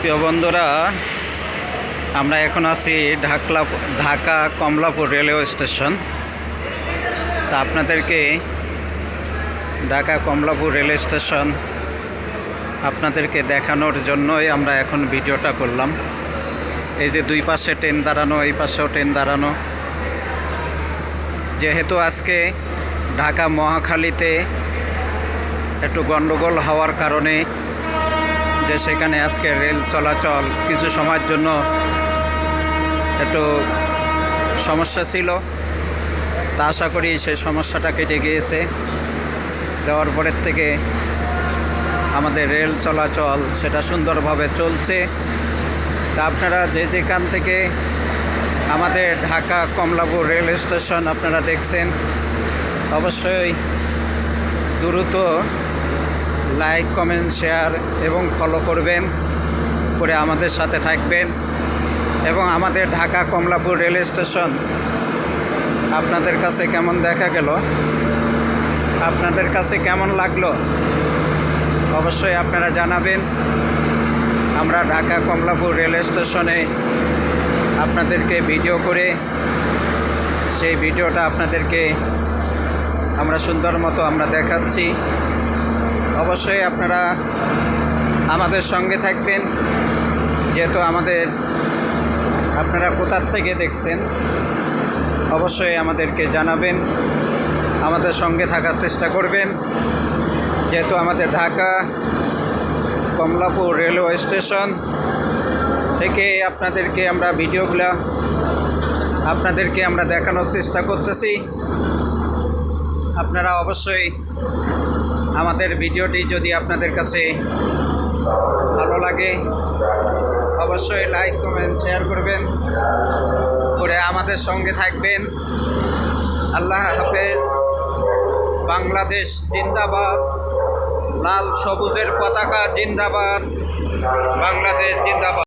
প্রিয় বন্ধুরা, আমরা এখন আছি ঢাকলা ঢাকা কমলাপুর রেলওয়ে স্টেশন। তা আপনাদেরকে ঢাকা কমলাপুর রেলওয়ে স্টেশন আপনাদেরকে দেখানোর জন্যই আমরা এখন ভিডিওটা করলাম। এই যে দুই পাশে ট্রেন দাঁড়ানো, এই পাশেও ট্রেন দাঁড়ানো। যেহেতু আজকে ঢাকা মহাখালীতে একটু গণ্ডগোল হওয়ার কারণে যে সেখানে আজকে রেল চলাচল কিছু সময়ের জন্য একটু সমস্যা ছিল। তা আশা করি সেই সমস্যাটা কেটে গিয়েছে। যাওয়ার পরের থেকে আমাদের রেল চলাচল সেটা সুন্দরভাবে চলছে। তা আপনারা যে যেখান থেকে আমাদের ঢাকা কমলাপুর রেল স্টেশন আপনারা দেখছেন, অবশ্যই দ্রুত লাইক কমেন্ট শেয়ার এবং ফলো করবেন। করে আমাদের সাথে থাকবেন। এবং আমাদের ঢাকা কমলাপুর রেল স্টেশন, আপনাদের কাছে কেমন দেখা গেল? আপনাদের কাছে কেমন লাগল? অবশ্যই আপনারা জানাবেন। আমরা ঢাকা কমলাপুর রেল স্টেশনে আপনাদেরকে ভিডিও করে, সেই ভিডিওটা আপনাদেরকে আমরা সুন্দর মতো আমরা দেখাচ্ছি। অবশ্যই আপনারা আমাদের সঙ্গে থাকবেন। যেহেতু আমাদের, আপনারা কোথার থেকে দেখছেন, অবশ্যই আমাদেরকে জানাবেন। আমাদের সঙ্গে থাকার চেষ্টা করবেন। যেহেতু আমাদের ঢাকা কমলাপুর রেলওয়ে স্টেশন থেকে আপনাদেরকে আমরা ভিডিওগুলো, আপনাদেরকে আমরা দেখানোর চেষ্টা করতেছি। আপনারা অবশ্যই আমাদের ভিডিওটি যদি আপনাদের কাছে ভালো লাগে, অবশ্যই লাইক কমেন্ট শেয়ার করবেন। করে আমাদের সঙ্গে থাকবেন। আল্লাহ হাফেজ। বাংলাদেশ জিন্দাবাদ। লাল সবুজের পতাকা জিন্দাবাদ। বাংলাদেশ জিন্দাবাদ।